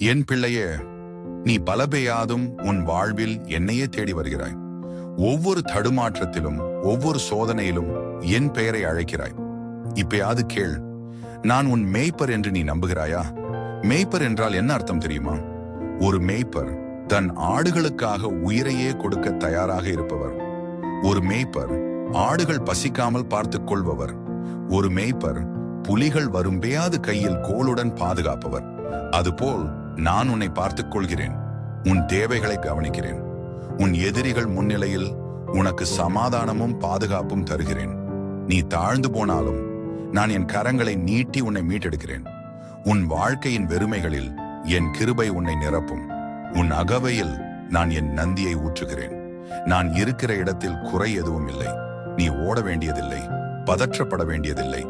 என் பிள்ளையே நீ பலபெய்யாதும் உன் வாழ்வில் என்னையே தேடி வருகிறாய். ஒவ்வொரு தடுமாற்றத்திலும் ஒவ்வொரு சோதனையிலும் என் பெயரை அழைக்கிறாய். இப்பயாவது கேள் நான் உன் மேய்ப்பர் என்று நீ நம்புகிறாயா? மேய்ப்பர் என்றால் என்ன அர்த்தம் தெரியுமா? ஒரு மேய்ப்பர் தன் ஆடுகளுக்காக உயிரையே கொடுக்க தயாராக இருப்பவர். ஒரு மேய்ப்பர் ஆடுகள் பசிக்காமல் பார்த்துக் கொள்பவர். ஒரு மேய்ப்பர் புலிகள் வரும்பேயாது கையில் கோளுடன் பாதுகாப்பவர். அதுபோல் நான் உன்னை பார்த்துக் கொள்கிறேன். உன் தேவைகளை கவனிக்கிறேன். உன் எதிரிகள் முன்னிலையில் உனக்கு சமாதானமும் பாதுகாப்பும் தருகிறேன். நீ தாழ்ந்து போனாலும் நான் என் கரங்களை நீட்டி உன்னை மீட்டெடுக்கிறேன். உன் வாழ்க்கையின் வெறுமைகளில் என் கிருபை உன்னை நிரப்பும். உன் அகவையில் நான் என் நந்தியை ஊற்றுகிறேன். நான் இருக்கிற இடத்தில் குறை எதுவும் இல்லை. நீ ஓட வேண்டியதில்லை. பதற்றப்பட வேண்டியதில்லை.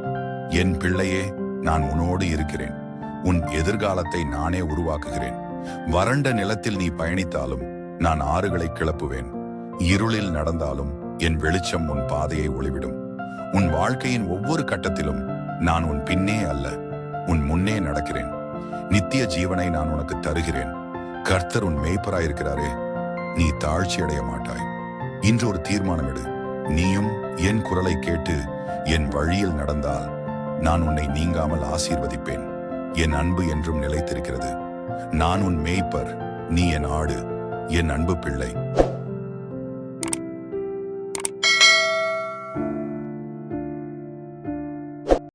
என் பிள்ளையே நான் உன்னோடு இருக்கிறேன். உன் எதிர்காலத்தை நானே உருவாக்குகிறேன். வறண்ட நிலத்தில் நீ பயணித்தாலும் நான் ஆறுகளை கிளப்புவேன். இருளில் நடந்தாலும் என் வெளிச்சம் உன் பாதையை ஒளிவிடும். உன் வாழ்க்கையின் ஒவ்வொரு கட்டத்திலும் நான் உன் பின்னே அல்ல உன் முன்னே நடக்கிறேன். நித்திய ஜீவனை நான் உனக்கு தருகிறேன். கர்த்தர் உன் மேய்ப்பராயிருக்கிறாரே நீ தாழ்ச்சி அடைய மாட்டாய். இன்று ஒரு தீர்மானம் எடு. நீயும் என் குரலை கேட்டு என் வழியில் நடந்தால் நான் உன்னை நீங்காமல் ஆசீர்வதிப்பேன். என் அன்பு என்றும் நிலைத்திருக்கிறது. நான் உன் மேய்ப்பர் நீ என் ஆடு என் அன்பு பிள்ளை.